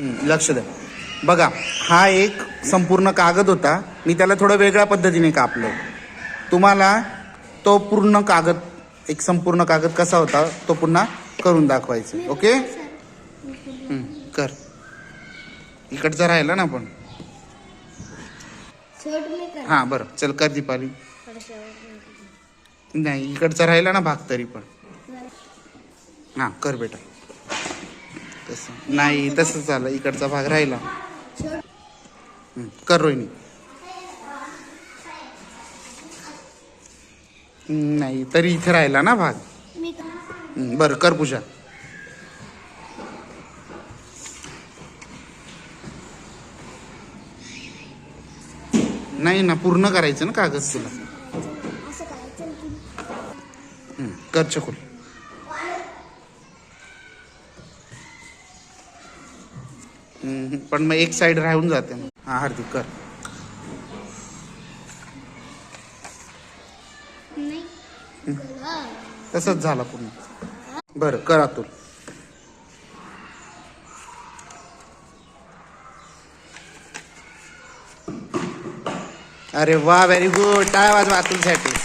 लक्ष द्या. बघा हा एक संपूर्ण कागद होता. मी त्याला थोडं वेगळ्या पद्धतीने कापलं. तुम्हाला तो पूर्ण कागद एक संपूर्ण कागद कसा होता तो पुन्हा करून दाखवायचा. ओके? कर. इकडचा राहिला ना आपण. हां बरं. चल कर दीपाली. नाही इकडचा राहिला ना भाग तरी पण. हां कर बेटा. नाही तसं झालं. इकडचा भाग राहिला. कर रोहिणी. नाही तरी इथे राहिला ना भाग. बरं कर पूजा. नाही ना पूर्ण करायचं ना कागद तुला. कर चकुल. पण मग एक साइड राहून जाते. हा हार्दिक कर. तसंच झाला पूर्ण. बरं कर अतुल अरे वा व्हेरी गुड टाळ्या वाजवा अतुलसाठी